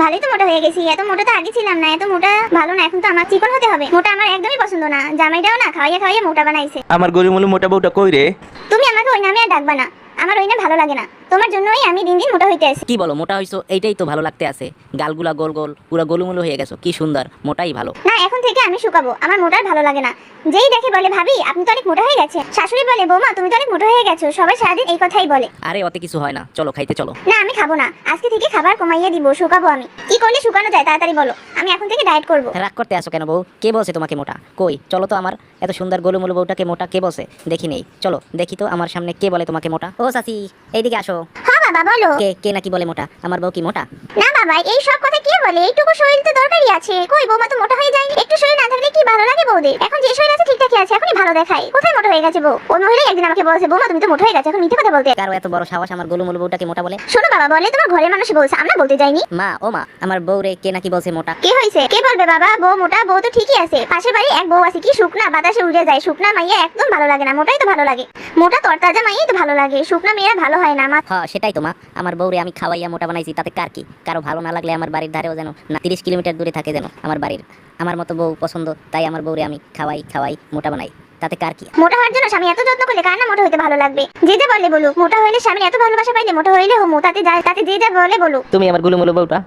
ভালোই তো মোটা হয়ে গেছি এত মোটা তো আগে ছিলাম না এত মোটা ভালো না এখন তো আমার চিকন হতে হবে। মোটা আমার একদমই পছন্দ না জামাইটাও না খাওয়াইয়া খাওয়াইয়া মোটা বানাইছে। আমার গরিমুলু মোটা বউটা কই রে? তুমি আমাকে ওই নামে আর ডাকবা না। আমার ওই ভালো লাগে না। তোমার জন্যই আমি দিন দিন মোটা হইতে আছি কি বলো মোটা হইছো এইটাই তো ভালো লাগতে আছে। গালগুলা গোল গোল পুরো গোলুমুলু হয়ে গেছো কি সুন্দর মোটাই ভালো। না এখন থেকে আমি শুকাবো আমার মোটার ভালো লাগে না। যেই দেখে বলে ভাবি আপনি তো অনেক মোটা হয়ে গেছে শাশুড়ি বলে বৌমা তুমি তো অনেক মোটা হয়ে গেছো সবাই সারাদিন এই কথাই বলে। আরে অত কিছু হয় না চলো খাইতে চলো। না আমি খাব না আজকে থেকে খাবার কমাইয়ে দিব শুকাবো আমি। কি করলে শুকানো যায় তাড়াতাড়ি বলো আমি এখন থেকে ডায়েট করব। রাগ করতে আসো কেন বউ? কে বলছে তোমাকে মোটা? কই? চলো তো আমার এত সুন্দর গোলুমুলু বউটাকে মোটা কে বলছে? দেখি নেই। চলো দেখি তো আমার সামনে কে বলে তোমাকে মোটা? ও সাসি এইদিকে আসো। হ্যাঁ বাবা বলো। কে কে নাকি বলে মোটা? আমার বউ কি মোটা? না বাবা এই সব কথা কে বলে? এইটুকু শরীর তো দরকারই আছে। কই বৌমা তো মোটা হয়ে যায়নি একটু শরীর না থাকলে কি ভালো লাগে বৌদের এখন যে শরীর আছে ঠিকঠাকই আছে এখনই ভালো দেখায় কোথায় মোটা হয়ে গেছে বউ? ওই মহিলাই একদিন আমাকে বলছে বৌমা তুমি তো মোটা হয়ে গেছে এখন মিথ্যে কথা বলতে কারও এত বড় সাহস আমার গোলুমুলু বউটাকে মোটা বলে? শোনো বাবা বলে তোমার ঘরের মানুষ বলছে আমরা বলতে যাইনি। মা ও মা আমার বউ রে কে নাকি বলছে মোটা? কে হয়েছে কে বলবে বাবা? বউ মোটা বউ তো ঠিকই আছে। পাশের বাড়ি এক বউ আছে কি শুকনা বাতাসে উড়ে যায়। শুকনা মাইয়া একদম ভালো লাগে না মোটাই তো ভালো লাগে। মোটা তরতাজা মাইয়াই তো ভালো লাগে শুকনা মেয়েরা ভালো হয় না আমার হ্যাঁ সেটাই তো মা। আমার বউরে আমি খাওয়াইয়া মোটা বানাইছি তাতে কার কি? কারও ভালো না লাগলে আমার বাড়ির ধারেও যেন না তিরিশ কিলোমিটার দূরে থাকে যেন আমার বাড়ির। আমার মতো বউ পছন্দ তাই আমার বউরে আমি খাওয়াই খাওয়াই মোটা বানাই। তাতে কার কি? মোটা হওয়ার জন্য স্বামী এত যত্ন করলে কার না মোটা হইতে ভালো লাগবে? যে যে বলে বলুক মোটা হইলে স্বামী এত ভালোবাসা পাইলে মোটা হইলে হোমো তাতে যায় তাতে যে যা বলে বলো তুমি আমারগুলো মুলো বউটা।